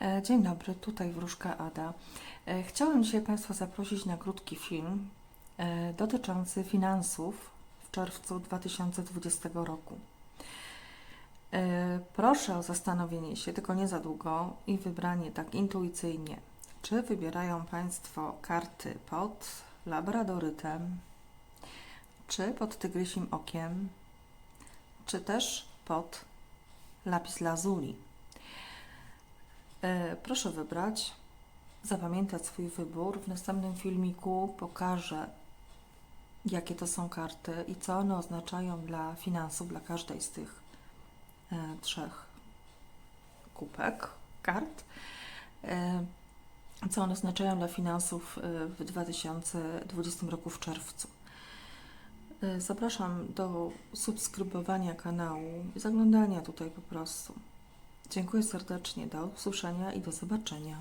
E, Dzień dobry, tutaj Wróżka Ada. E, Chciałem dzisiaj Państwa zaprosić na krótki film e, dotyczący finansów w czerwcu 2020 roku. Proszę o zastanowienie się, tylko nie za długo i wybranie tak intuicyjnie. Czy wybierają Państwo karty pod labradorytem, czy pod tygrysim okiem, czy też pod lapis lazuli? E, Proszę wybrać, zapamiętać swój wybór. W następnym filmiku pokażę, jakie to są karty i co one oznaczają dla finansów, dla każdej z tych e, trzech kubek kart. E, co one oznaczają dla finansów w 2020 roku w czerwcu. Zapraszam do subskrybowania kanału zaglądania tutaj po prostu. Dziękuję serdecznie, do usłyszenia i do zobaczenia.